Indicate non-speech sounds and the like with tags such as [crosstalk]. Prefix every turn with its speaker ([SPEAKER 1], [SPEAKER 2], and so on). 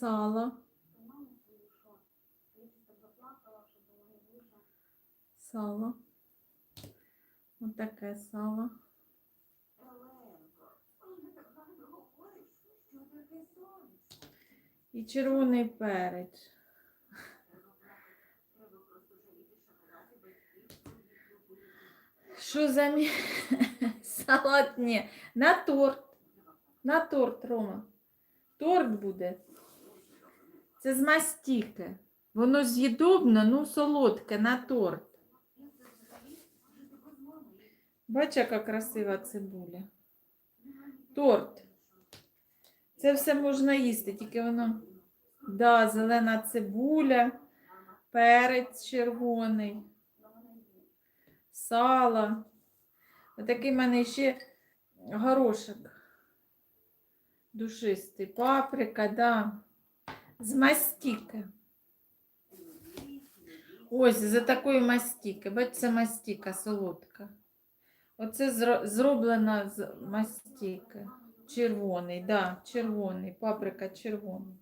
[SPEAKER 1] сало, сало. Отаке сало. І червоний перець. Що за мі... [laughs] салат? Ні. На торт. На торт, Рома. Торт буде. Це з мастіки. Воно з'їдобне, ну солодке на торт. Бач, яка красива цибуля. Торт. Це все можна їсти, тільки воно. Да, зелена цибуля, перець червоний, сало. Отакий в мене ще горошок. Душистий. Паприка, да. З мастіки. Ось, за такої мастіки. Бачите, мастіка солодка. Оце зроблена з мастіки. Червоний, да, червоний, паприка червоний.